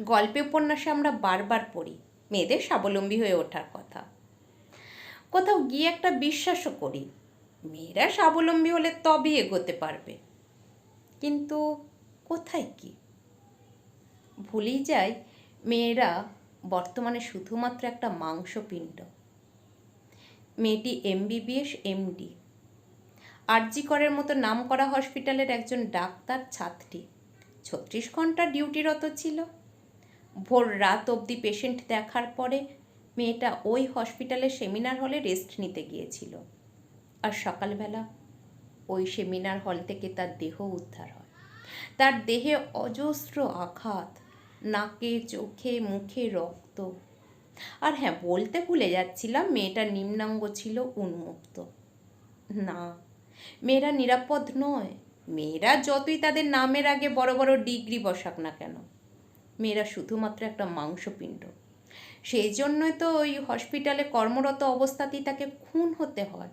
গল্পে উপন্যাসে আমরা বারবার পড়ি। মেয়েদের স্বাবলম্বী হয়ে ওঠার কথা। কোথাও গিয়ে একটা বিশ্বাসও করি। মেয়েরা স্বাবলম্বী হলে তবেই এগোতে পারবে। কিন্তু কোথায় কি? ভুলেই যায় মেয়েরা বর্তমানে শুধুমাত্র একটা মাংসপিণ্ড। মেয়েটি এমবিবিএস, এমডি। আরজি করের মতো নাম করা হসপিটালের একজন ডাক্তার ছাত্রী। ছত্রিশ ঘণ্টা ডিউটিরত ছিল। ভোর রাত অবধি পেশেন্ট দেখার পরে মেয়েটা ওই হসপিটালে সেমিনার হলে রেস্ট নিতে গিয়েছিল। আর সকালবেলা ওই সেমিনার হল থেকে তার দেহ উদ্ধার হয়। তার দেহে অজস্র আঘাত, নাকে, চোখে, মুখে রক্ত। আর হ্যাঁ বলতে ভুলে যাচ্ছিলাম, মেয়েটার নিম্নাঙ্গ ছিল উন্মুক্ত। না, মেয়েরা নিরাপদ নয়। মেয়েরা যতই তাদের নামের আগে বড় বড় ডিগ্রি বসাক না কেন মেয়েরা শুধুমাত্র একটা মাংসপিণ্ড। সেই জন্যই তো ওই হসপিটালে কর্মরত অবস্থাতেই তাকে খুন হতে হয়।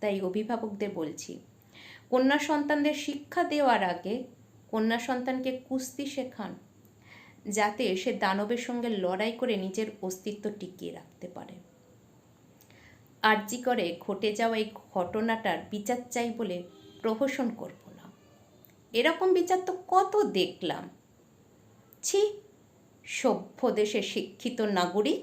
তাই অভিভাবকদের বলছি, কন্যা সন্তানদের শিক্ষা দেওয়ার আগে কন্যা সন্তানকে কুস্তি শেখান, যাতে সে দানবের সঙ্গে লড়াই করে নিজের অস্তিত্ব টিকিয়ে রাখতে পারে। আর্জি করে ঘটে যাওয়া এই ঘটনাটার বিচার চাই বলে প্রহসন করব না। এরকম বিচার তো কত দেখলাম। ছি সভ্য দেশে শিক্ষিত নাগরিক